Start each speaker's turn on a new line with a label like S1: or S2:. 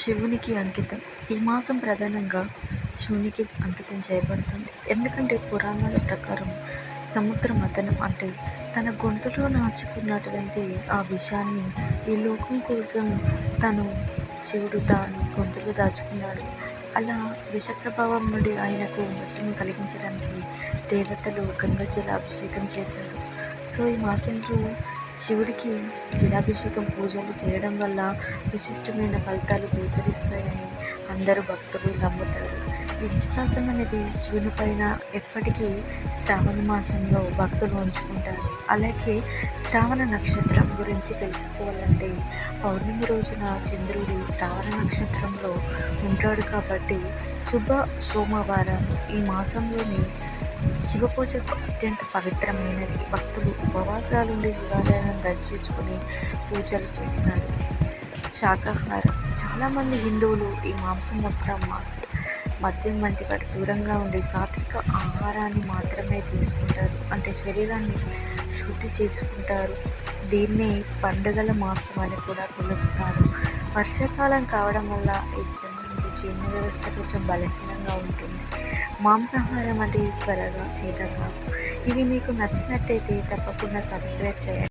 S1: శివునికి అంకితం. ఈ మాసం ప్రధానంగా శివునికి అంకితం చేయబడుతుంది. ఎందుకంటే పురాణాల ప్రకారం సముద్ర మథనం అంటే తన గొంతులో నాచుకున్నటువంటి ఆ విషాన్ని ఈ లోకం కోసం తను శివుడు దాని గొంతులో దాచుకున్నాడు. అలా విషప్రభావం నుండి ఆయనకు వశం కలిగించడానికి దేవతలు గంగజల అభిషేకం చేశారు. సో ఈ మాసంలో శివుడికి జలాభిషేకం పూజలు చేయడం వల్ల విశిష్టమైన ఫలితాలు గోచరిస్తాయని అందరూ భక్తులు నమ్ముతారు. ఈ విశ్వాసం అనేది శివుని పైన ఎప్పటికీ శ్రావణ మాసంలో భక్తులు ఉంచుకుంటారు. అలాగే శ్రావణ నక్షత్రం గురించి తెలుసుకోవాలంటే పౌర్ణమి రోజున చంద్రుడు శ్రావణ నక్షత్రంలో ఉంటాడు కాబట్టి శుభ సోమవారం ఈ మాసంలోని శివ పూజకు అత్యంత పవిత్రమైనది భక్తులు ఉపవాసాలుండి శివాలయాలను దర్శించుకుని పూజలు చేస్తారు. శాకాహారం చాలామంది హిందువులు ఈ మాంసం మొత్తం మాంసం మద్యం వంటి వాటి దూరంగా ఉండి సాత్విక ఆహారాన్ని మాత్రమే తీసుకుంటారు. అంటే శరీరాన్ని శుద్ధి చేసుకుంటారు. దీన్నే పండుగల మాసం అని కూడా పిలుస్తారు. వర్షాకాలం కావడం వల్ల ఈ జీర్ణ వ్యవస్థ కొంచెం బలహీనంగా ఉంటుంది. మాంసాహారం అంటే త్వరగా చేతగా ఇవి మీకు నచ్చినట్టయితే తప్పకుండా సబ్స్క్రైబ్ చేయండి.